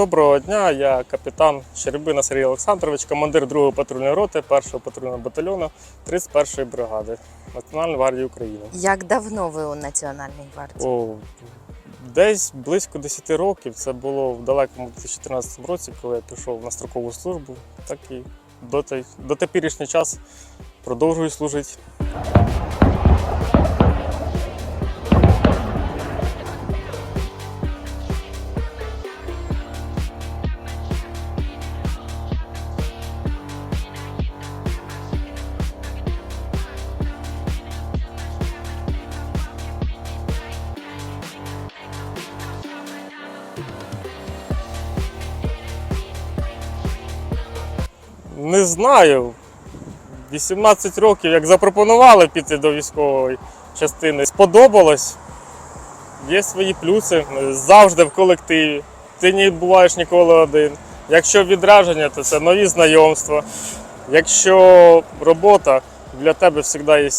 Доброго дня, я капітан Щербина Сергій Олександрович, командир 2-ї патрульної роти 1-го патрульного батальйону 31-ї бригади Національної гвардії України. Як давно ви у Національній гвардії? О, десь близько 10 років. Це було в далекому 2014 році, коли я пішов на строкову службу. Так і до, до теперішній час продовжую служити. Не знаю. 18 років, як запропонували піти до військової частини, сподобалось. Є свої плюси. Завжди в колективі. Ти не буваєш ніколи один. Якщо відраження, то це нові знайомства. Якщо робота, для тебе завжди є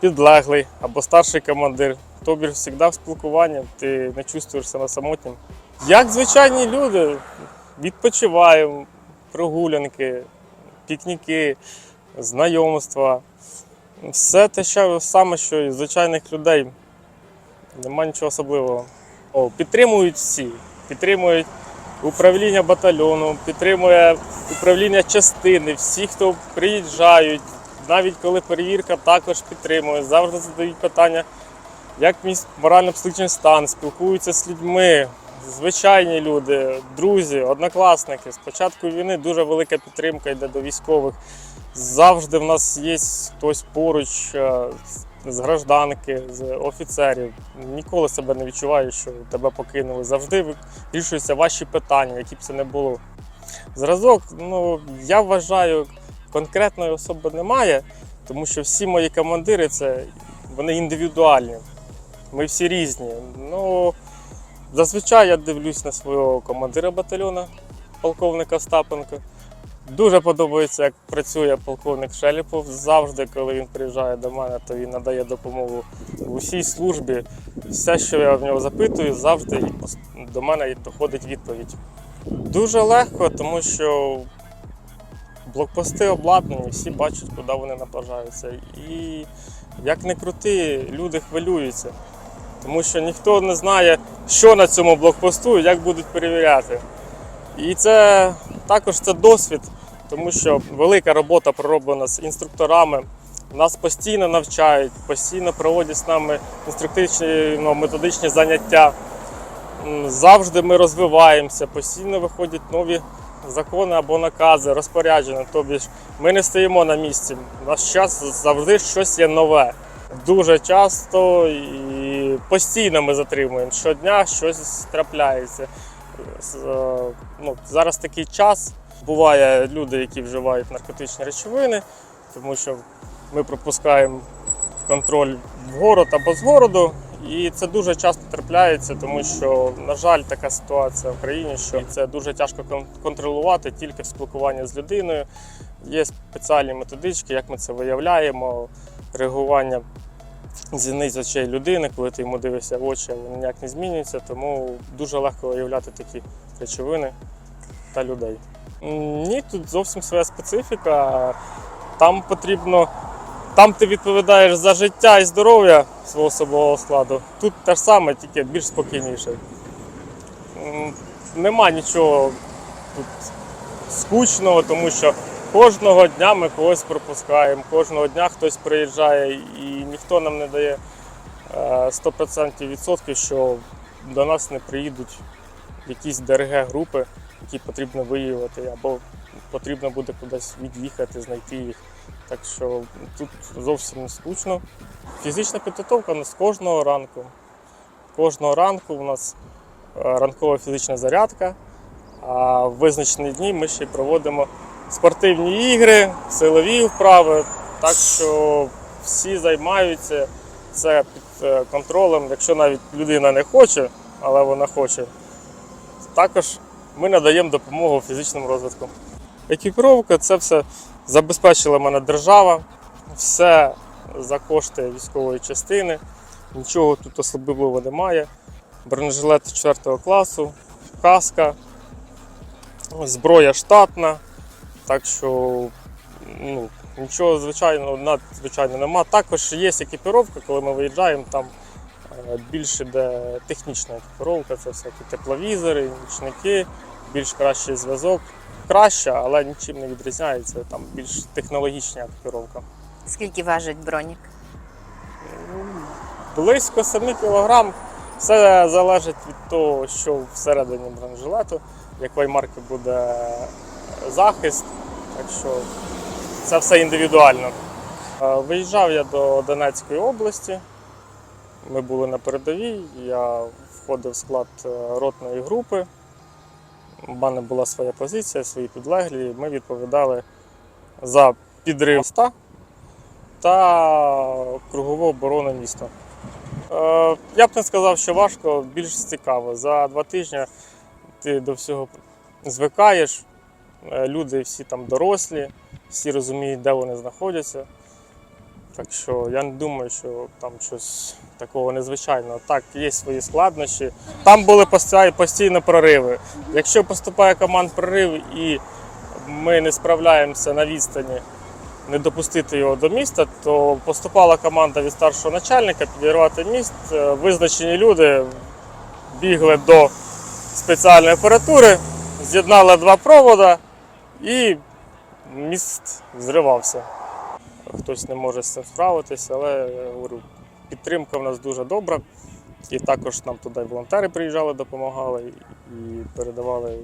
підлеглий або старший командир. Тобі завжди в спілкуванні, ти не чувствуєш себе самотнім. Як звичайні люди, відпочиваємо, прогулянки, пікніки, знайомства. Все те що саме, що і звичайних людей. Нема нічого особливого. О, підтримують всі. Підтримують управління батальйону, підтримує управління частини, всі, хто приїжджають, навіть коли перевірка, також підтримує. Завжди задають питання, як мій морально-психічний стан, спілкуються з людьми, звичайні люди, друзі, однокласники. З початку війни дуже велика підтримка йде до військових. Завжди в нас є хтось поруч е, з- гражданки, з офіцерів. Ніколи себе не відчуваю, що тебе покинули. Завжди вирішуються ваші питання, які б це не було. Зразок, ну я вважаю, конкретної особи немає, тому що всі мої командири це вони індивідуальні. Ми всі різні. Ну, зазвичай я дивлюсь на свого командира батальйону, полковника Остапенка. Дуже подобається, як працює полковник Шеліпов. Завжди, коли він приїжджає до мене, то він надає допомогу в усій службі. Все, що я в нього запитую, завжди до мене доходить відповідь. Дуже легко, тому що блокпости обладнані, всі бачать, куди вони наближаються. І як не крути, люди хвилюються, тому що ніхто не знає, що на цьому блокпосту і як будуть перевіряти. І це також це досвід, тому що велика робота пророблена з інструкторами. Нас постійно навчають, постійно проводять з нами інструктичні ну, методичні заняття. Завжди ми розвиваємося, постійно виходять нові закони або накази, розпорядження. Ж ми не стоїмо на місці. У нас час завжди щось є нове. Дуже часто і постійно ми затримуємо. Щодня щось трапляється. Е, Ну, зараз такий час. Буває люди, які вживають наркотичні речовини, тому що ми пропускаємо контроль в город або з городу. І це дуже часто трапляється, тому що, на жаль, така ситуація в країні, що це дуже тяжко контролювати тільки в спілкуванні з людиною. Є спеціальні методички, як ми це виявляємо, реагування зіниць очей людини, коли ти йому дивишся в очі, вони ніяк не змінюються, тому дуже легко виявляти такі речовини та людей. Ні, тут зовсім своя специфіка. Там потрібно, там ти відповідаєш за життя і здоров'я свого особового складу. Тут те ж саме, тільки більш спокійніше. Нема нічого тут скучного, тому що кожного дня ми когось пропускаємо, кожного дня хтось приїжджає і ніхто нам не дає е, 100% відсотків, що до нас не приїдуть якісь ДРГ групи, які потрібно виявити, або потрібно буде кудись від'їхати, знайти їх. Так що тут зовсім не скучно. Фізична підготовка у нас кожного ранку. Кожного ранку у нас е, ранкова фізична зарядка. А в визначені дні ми ще й проводимо спортивні ігри, силові вправи. Так що всі займаються це під е, контролем. Якщо навіть людина не хоче, але вона хоче, також ми надаємо допомогу фізичному розвитку. Екіпіровка це все забезпечила мене держава, все за кошти військової частини, нічого тут особливого немає. Бронежилет 4 класу, каска, зброя штатна, так що ну, нічого звичайного, надзвичайно нема. Також є екіпіровка, коли ми виїжджаємо, там е, більше де технічна екіпіровка, це всякі тепловізори, нічники, більш кращий зв'язок. Краща, але нічим не відрізняється. Там більш технологічна екіпіровка. Скільки важить бронік? Близько 7 кг. Все залежить від того, що всередині бронежилету, якої марки буде захист. Так що це все індивідуально. Виїжджав я до Донецької області. Ми були на передовій. Я входив в склад е, ротної групи. У мене була своя позиція, свої підлеглі. Ми відповідали за підрив моста та кругову оборону міста. Е, Я б не сказав, що важко, більш цікаво. За два тижні ти до всього звикаєш. Е, Люди всі там дорослі, всі розуміють, де вони знаходяться. Так що я не думаю, що там щось такого незвичайного. Так, є свої складнощі. Там були постійно, прориви. Якщо поступає команд прорив і ми не справляємося на відстані не допустити його до міста, то поступала команда від старшого начальника підірвати міст. Е, Визначені люди бігли до спеціальної апаратури, з'єднали два провода і міст зривався. Хтось не може з цим справитися, але я говорю, підтримка в нас дуже добра. І також нам туди волонтери приїжджали, допомагали і передавали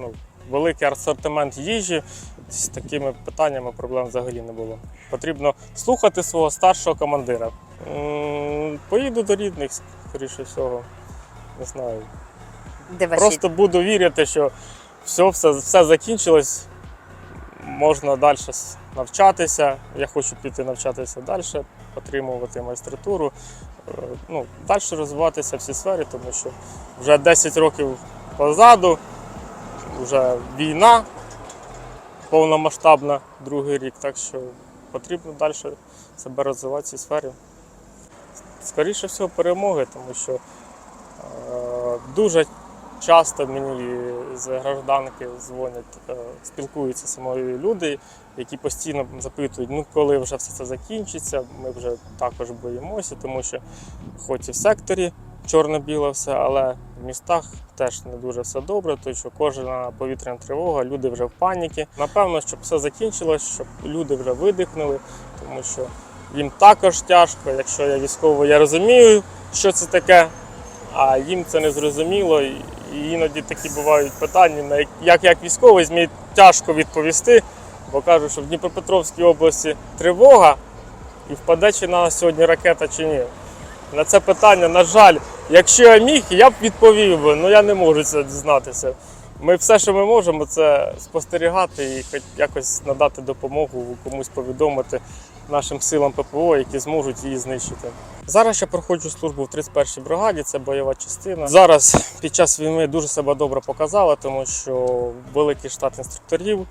ну, великий асортимент їжі. З такими питаннями проблем взагалі не було. Потрібно слухати свого старшого командира. Поїду до рідних, скоріше всього. Не знаю. Де Просто буду вірити, що все, все, все закінчилось. Можна далі навчатися. Я хочу піти навчатися далі, отримувати майстратуру. Е, Ну, далі розвиватися в цій сфері, тому що вже 10 років позаду, вже війна повномасштабна, другий рік, так що потрібно далі себе розвивати в цій сфері. Скоріше всього, перемоги, тому що е, дуже часто мені з гражданки дзвонять, е, спілкуються зі мною люди, які постійно запитують, ну коли вже все це закінчиться. Ми вже також боїмося, тому що хоч і в секторі чорно-біло все, але в містах теж не дуже все добре, тому що кожна повітряна тривога, люди вже в паніці. Напевно, щоб все закінчилось, щоб люди вже видихнули, тому що їм також тяжко. Якщо я військовий, я розумію, що це таке, а їм це не зрозуміло. І іноді такі бувають питання, на як- як, військовий зміє тяжко відповісти, бо кажуть, що в Дніпропетровській області тривога і впаде чи на сьогодні ракета чи ні. На це питання, на жаль, якщо я міг, я б відповів би, але я не можу це дізнатися. Ми все, що ми можемо, це спостерігати і хоч якось надати допомогу, комусь повідомити нашим силам ППО, які зможуть її знищити. Зараз я проходжу службу в 31-й бригаді, це бойова частина. Зараз під час війни дуже себе добре показала, тому що великий штат інструкторів,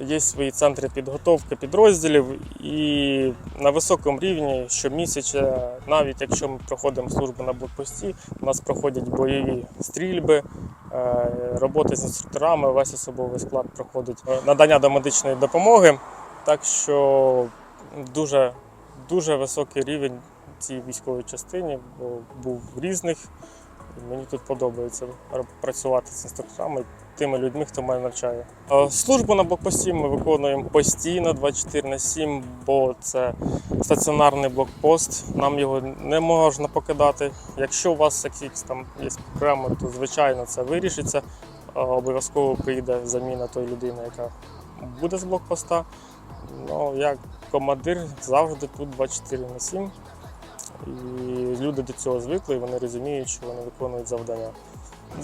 є свої центри підготовки підрозділів, і на високому рівні щомісяця, навіть якщо ми проходимо службу на блокпості, у нас проходять бойові стрільби, е, роботи з інструкторами, весь особовий склад проходить надання до медичної допомоги. Так що дуже, дуже високий рівень цій військовій частині, бо був в різних. І Мені тут подобається працювати з інструкторами, тими людьми, хто мене навчає. Е, Службу на блокпості ми виконуємо постійно 24 на 7, бо це стаціонарний блокпост. Нам його не можна покидати. Якщо у вас якісь там є проблеми, то звичайно це вирішиться. Е, Обов'язково прийде заміна тої людини, яка буде з блокпоста. Ну, як командир завжди тут 24 на 7. І люди до цього звикли, і вони розуміють, що вони виконують завдання.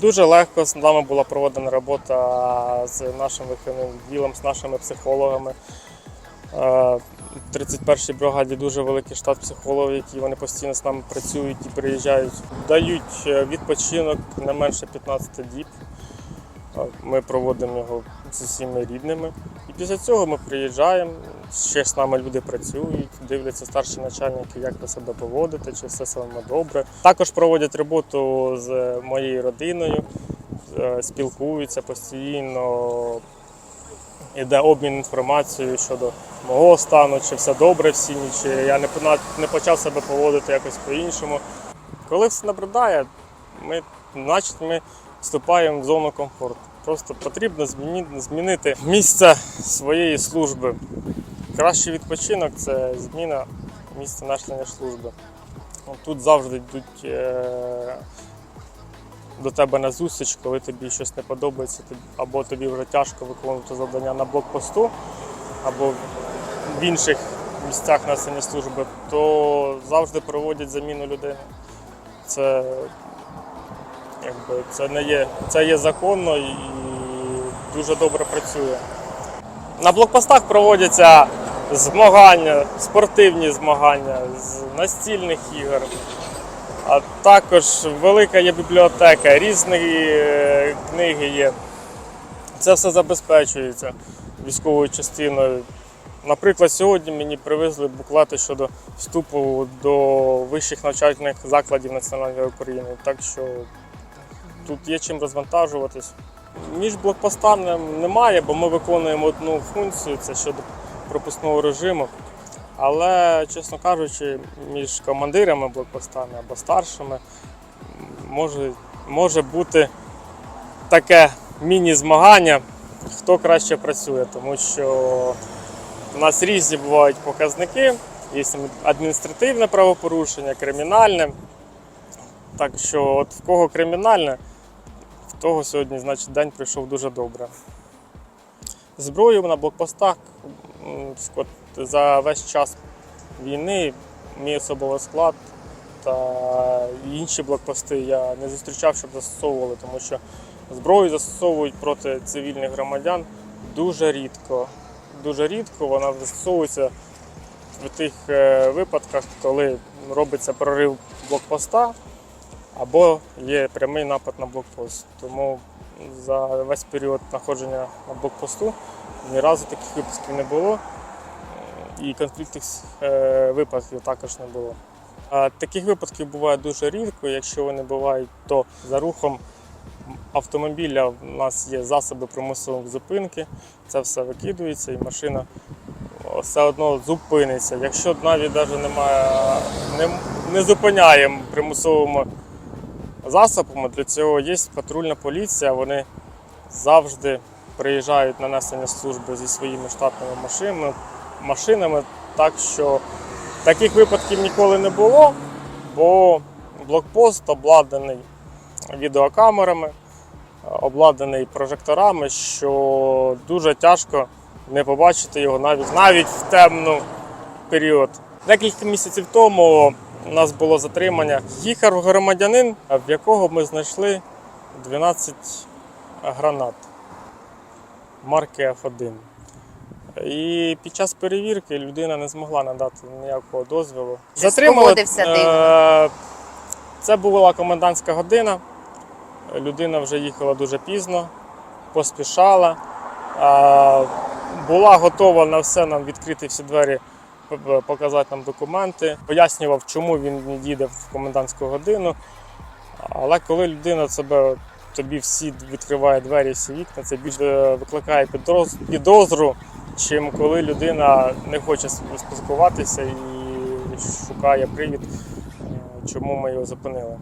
Дуже легко з нами була проведена робота з нашим виховним відділом, з нашими психологами. Е, 31-й бригаді дуже великий штат психологів, які вони постійно з нами працюють і приїжджають. Дають е, відпочинок не менше 15 діб. Е, Ми проводимо його з усіма рідними. Після цього ми приїжджаємо, ще з нами люди працюють, дивляться старші начальники, як ви себе поводите, чи все саме добре. Також проводять роботу з моєю родиною, е, спілкуються постійно, іде обмін інформацією щодо мого стану, чи все добре в сім'ї, чи я не, не почав себе поводити якось по-іншому. Коли все набридає, ми, значить, ми вступаємо в зону комфорту. Просто потрібно змінити, місце своєї служби. Кращий відпочинок це зміна місця несення служби. Тут завжди йдуть е, до тебе на зустріч, коли тобі щось не подобається, або тобі вже тяжко виконувати завдання на блокпосту, або в інших місцях несення служби, то завжди проводять заміну людини. Це, якби, це, не є, це є законно і дуже добре працює. На блокпостах проводяться змагання, спортивні змагання з настільних ігор. А також велика є бібліотека, різні е, книги є. Це все забезпечується військовою частиною. Наприклад, сьогодні мені привезли буклети щодо вступу до вищих навчальних закладів Національної України. Так що тут є чим розвантажуватись. Між блокпостами немає, бо ми виконуємо одну функцію це щодо пропускного режиму. Але, чесно кажучи, між командирами блокпостами або старшими може, може бути таке міні-змагання, хто краще працює, тому що у нас різні бувають показники, є адміністративне правопорушення, кримінальне. Так що, от в кого кримінальне, того сьогодні, значить, день пройшов дуже добре. Зброю на блокпостах за весь час війни мій особовий склад та інші блокпости я не зустрічав, щоб застосовували, тому що зброю застосовують проти цивільних громадян дуже рідко. Дуже рідко вона застосовується в тих е, випадках, коли робиться прорив блокпоста або є прямий напад на блокпост. Тому за весь період знаходження на блокпосту ні разу таких випадків не було. І конфліктних е, випадків також не було. А таких випадків буває дуже рідко. Якщо вони бувають, то за рухом автомобіля в нас є засоби примусової зупинки, це все викидується і машина все одно зупиниться. Якщо навіть навіть немає, не, не зупиняємо примусовими засобами, для цього є патрульна поліція, вони завжди приїжджають на несення служби зі своїми штатними машинами, машинами, так що таких випадків ніколи не було, бо блокпост обладнаний відеокамерами, обладнаний прожекторами, що дуже тяжко не побачити його навіть, навіть в темну період. Декілька місяців тому у нас було затримання. Їхав громадянин, в якого ми знайшли 12 гранат марки F1. І під час перевірки людина не змогла надати ніякого дозволу. Поводився е, Це була комендантська година. Людина вже їхала дуже пізно, поспішала. Була готова на все нам відкрити всі двері, показати нам документи. Пояснював, чому він їде в комендантську годину. Але коли людина себе тобі всі відкриває двері, всі вікна, це більше викликає підроз- підозру, чим коли людина не хоче спілкуватися і шукає привід, е, чому ми його зупинили.